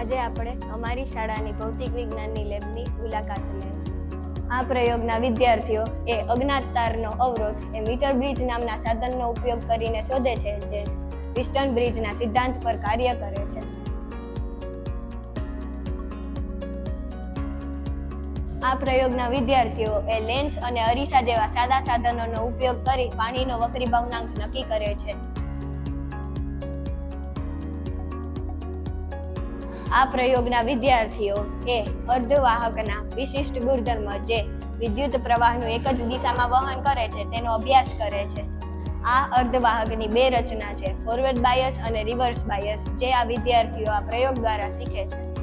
આજે આપણે અમારી શાળાની ભૌતિક વિજ્ઞાનની લેબની મુલાકાત લઈશું આ પ્રયોગના વિદ્યાર્થીઓ એ અજ્ઞાત તારનો અવરોધ એ મીટર બ્રિજ નામના સાધનનો ઉપયોગ કરીને શોધે છે જે વિસ્ટન બ્રિજના સિદ્ધાંત પર કાર્ય કરે છે. આ પ્રયોગના વિદ્યાર્થીઓ એ લેન્સ અને અરીસા જેવા સાદા સાધનોનો ઉપયોગ કરી પાણીનો વક્રી ભવનાંક નક્કી કરે છે. આ પ્રયોગના વિદ્યાર્થીઓ એ અર્ધવાહકના વિશિષ્ટ ગુણધર્મ જે વિદ્યુત પ્રવાહનું એક જ દિશામાં વહન કરે છે, તેનો અભ્યાસ કરે છે. આ અર્ધવાહકની બે રચના છે, ફોરવર્ડ બાયસ અને રિવર્સ બાયસ, જે આ વિદ્યાર્થીઓ આ પ્રયોગ દ્વારા શીખે છે.